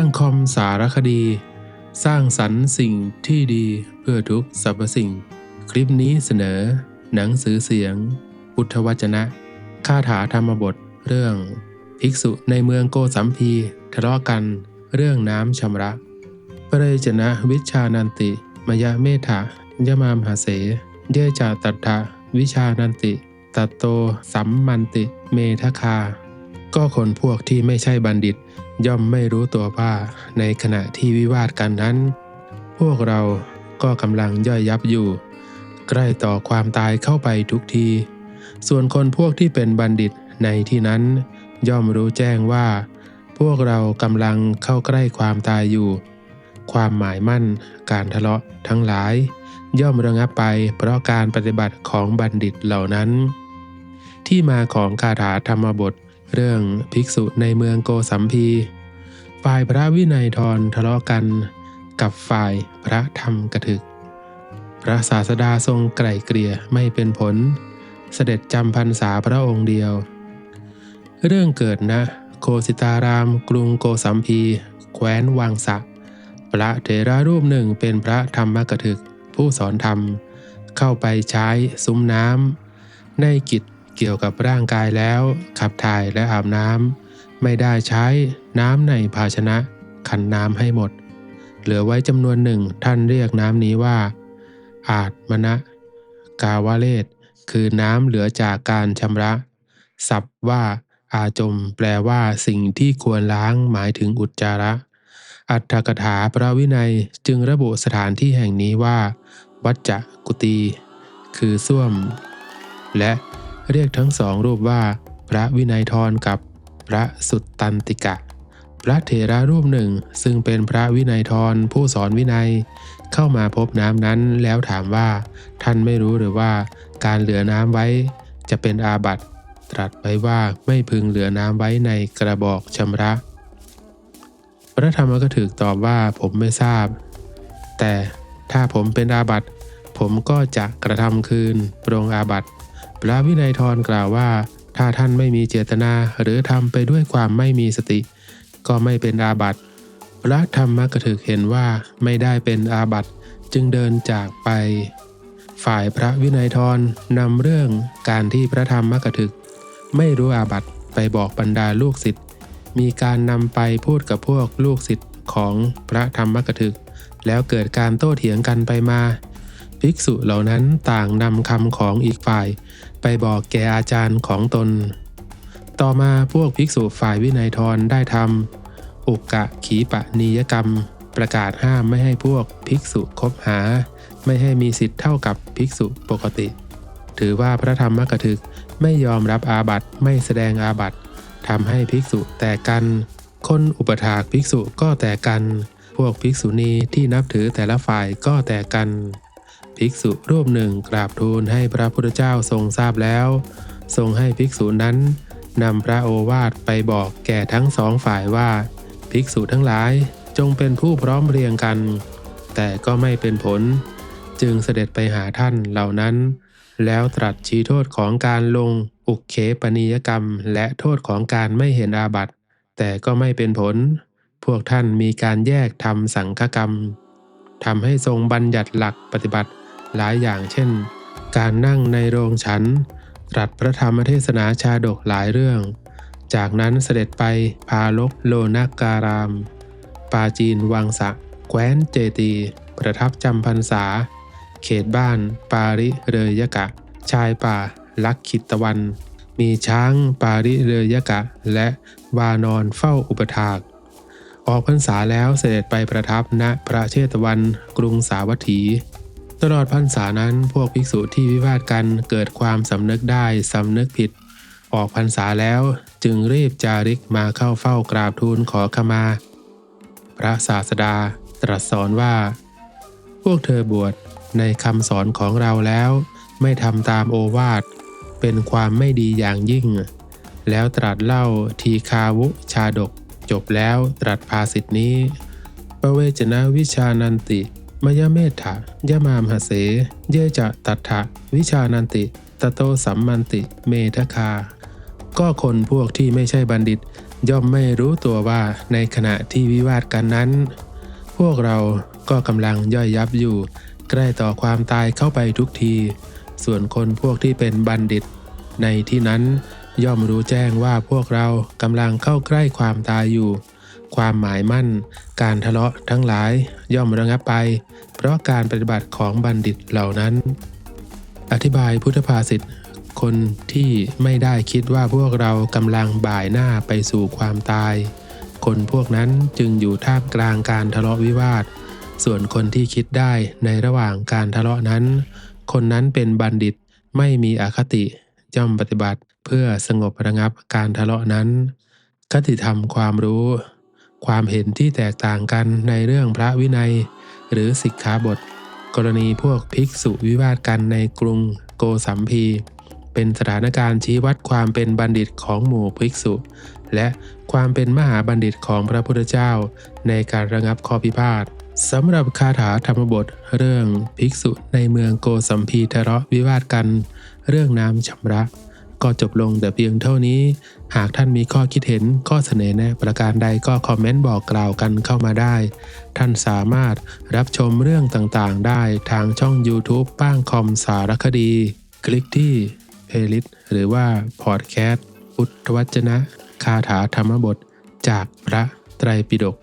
างคอมสารคดี สร้างสรรค์สิ่งที่ดีเพื่อทุกสรรพสิ่ง คลิปนี้เสนอ หนังสือเสียง พุทธวจนะคาถาธรรมบทเรื่อง ภิกษุในเมืองโกสัมพีทะเลาะกันเรื่องน้ำชำระปริจนะวิชานันติ มยะเมธายมามหาเส เยจาตัตถะวิชานันติ ตัตโตสัมมันติ เมทคา ก็คนพวกที่ไม่ใช่บัณฑิตย่อมไม่รู้ตัวว่าในขณะที่วิวาทกันนั้น พวกเราก็กำลังย่อยยับอยู่ ใกล้ต่อความตายเข้าไปทุกที ส่วนคนพวกที่เป็นบัณฑิตในที่นั้น ย่อมรู้แจ้งว่า พวกเรากำลังเข้าใกล้ความตายอยู่ ความหมายมั่น การทะเลาะทั้งหลาย ย่อมระงับไปเพราะการปฏิบัติของบัณฑิตเหล่านั้น ที่มาของคาถาธรรมบท เรื่องภิกษุในเมืองโกสัมพี ฝ่ายพระวินัยทรทะเลาะกัน กับฝ่ายพระธรรมกระถึก พระศาสดาทรงไกล่เกลี่ยไม่เป็นผล เสด็จจำพรรษาพระองค์เดียว เรื่องเกิดนะ โคสิตาราม กรุงโกสัมพี แคว้นวังสะพระเถระรูปหนึ่งเป็นพระธรรมกระถึก ผู้สอนธรรม เข้าไปใช้ซุ้มน้ำในกิจ เกี่ยวกับร่างกายแล้ว ขับถ่ายและอาบน้ำไม่ได้ใช้น้ำในภาชนะ ขันน้ำให้หมด เหลือไว้จำนวนหนึ่งท่านเรียกน้ำนี้ว่า อาจมณะ กาวาเลศคือน้ำเหลือจากการชำระ ศัพท์ว่า อาจม แปลว่าสิ่งที่ควรล้างหมายถึงอุจจาระ อัตถกถาพระวินัยจึงระบุสถานที่แห่งนี้ว่า วัจจกุตีคือส้วม และ เรียกทั้งสองรูปว่า พระวินัยทรกับพระสุตตันติกะ พระเถระรูปหนึ่งซึ่งเป็นพระวินัยทรผู้สอนวินัย เข้ามาพบน้ำนั้นแล้วถามว่า ท่านไม่รู้หรือว่าการเหลือน้ำไว้จะเป็นอาบัติตรัสไว้ว่าไม่พึงเหลือน้ำไว้ในกระบอกชำระ พระธรรมก็ถือตอบว่าผมไม่ทราบ แต่ถ้าผมเป็นอาบัติ ผมก็จะกระทำคืนปรงอาบัติ พระวินัยทรกล่าวว่า ถ้าท่านไม่มีเจตนาหรือทำไปด้วยความไม่มีสติ ก็ไม่เป็นอาบัติ พระธรรมกถึกเห็นว่าไม่ได้เป็นอาบัติจึงเดินจากไป ฝ่ายพระวินัยทรนำเรื่องการที่พระธรรมกถึก ไม่รู้อาบัติไปบอกบรรดาลูกศิษย์มีการนำไปพูดกับพวกลูกศิษย์ของพระธรรมกถึก แล้วเกิดการโต้เถียงกันไปมา ภิกษุเหล่านั้นต่างนำคำของอีกฝ่าย ไปบอกแก่อาจารย์ของตน ต่อมาพวกภิกษุฝ่ายวินัยทรได้ทำอุกกะขีปะนียกรรม ประกาศห้ามไม่ให้พวกภิกษุคบหา ไม่ให้มีสิทธิ์เท่ากับภิกษุปกติ ถือว่าพระธรรมกถึกไม่ยอมรับอาบัติไม่แสดงอาบัติทำให้ภิกษุแตกกัน คนอุปถากภิกษุก็แตกกัน พวกภิกษุณีที่นับถือแต่ละฝ่ายก็แตกกัน ภิกษุรูปหนึ่งกราบทูลให้พระพุทธเจ้าทรงทราบแล้ว ทรงให้ภิกษุนั้นนำพระโอวาทไปบอกแก่ทั้งสองฝ่ายว่า ภิกษุทั้งหลายจงเป็นผู้พร้อมเรียงกัน แต่ก็ไม่เป็นผล จึงเสด็จไปหาท่านเหล่านั้น แล้วตรัสชี้โทษของการลงอุกเขปนิยกรรม และโทษของการไม่เห็นอาบัติแต่ก็ไม่เป็นผล พวกท่านมีการแยกทำสังฆกรรมทำให้ทรงบัญญัติหลักปฏิบัติ หลายอย่างเช่น การนั่งในโรงฉัน ตรัสพระธรรมเทศนาชาดกหลายเรื่อง จากนั้นเสด็จไปพาลกโลนาการาม ปาจีนวังสะแคว้นเจตี ประทับจำพรรษา เขตบ้าน ปาริเรยกะ ชายป่า ลักขิตวัน มีช้างปาริเรยกะ และวานอนเฝ้าอุปถากออกพรรษาแล้วเสด็จไปประทับณพระเชตวันกรุงสาวัตถี ตลอดพรรษานั้นพวกภิกษุที่วิวาทกันเกิดความสำนึกได้สำนึกผิด ออกพรรษาแล้วจึงรีบจาริกมาเข้าเฝ้ากราบทูลขอขมา พระศาสดาตรัสสอนว่า พวกเธอบวชในคำสอนของเราแล้ว ไม่ทำตามโอวาท เป็นความไม่ดีอย่างยิ่ง แล้วตรัสเล่าทีคาวุชาดก จบแล้วตรัสภาสิทธินี้ประเวจนะวิชานันติ มยเมธะยมามหเส เยจะตัทธะวิชานันติ ตโตสัมมันติ เมทคา ก็คนพวกที่ไม่ใช่บัณฑิต ย่อมไม่รู้ตัวว่าในขณะที่วิวาทกันนั้น พวกเราก็กำลังย่อยยับอยู่ ใกล้ต่อความตายเข้าไปทุกที ส่วนคนพวกที่เป็นบัณฑิต ในที่นั้นย่อมรู้แจ้งว่าพวกเรากำลังเข้าใกล้ความตายอยู่ ความหมายมั่น การทะเลาะทั้งหลายย่อมระงับไป เพราะการปฏิบัติของบัณฑิตเหล่านั้น อธิบายพุทธภาษิตคนที่ไม่ได้คิดว่าพวกเรากำลังบ่ายหน้าไปสู่ความตาย คนพวกนั้นจึงอยู่ท่ามกลางการทะเลาะวิวาท ส่วนคนที่คิดได้ในระหว่างการทะเลาะนั้น คนนั้นเป็นบัณฑิตไม่มีอคติย่อมปฏิบัติเพื่อสงบระงับการทะเลาะนั้น คติธรรมความรู้ ความเห็นที่แตกต่างกันในเรื่องพระวินัย หรือสิกขาบท กรณีพวกภิกษุวิวาทกันในกรุงโกสัมพี เป็นสถานการณ์ชี้วัดความเป็นบัณฑิตของหมู่ภิกษุ และความเป็นมหาบัณฑิตของพระพุทธเจ้า ในการระงับข้อพิพาทสำหรับคาถาธรรมบทเรื่องภิกษุในเมืองโกสัมพีทะเลาะวิวาทกัน เรื่องน้ำชำระ ก็จบลงแต่เพียงเท่านี้ หากท่านมีข้อคิดเห็นข้อเสนอแนะประการใดก็คอมเมนต์บอกกล่าวกันเข้ามาได้ ท่านสามารถรับชมเรื่องต่างๆ ได้ทางช่อง YouTube ป้างคอมสารคดี คลิกที่เพลย์ลิสต์หรือว่าพอดแคสต์พุทธวจนะ คาถาธรรมบท จากพระไตรปิฎก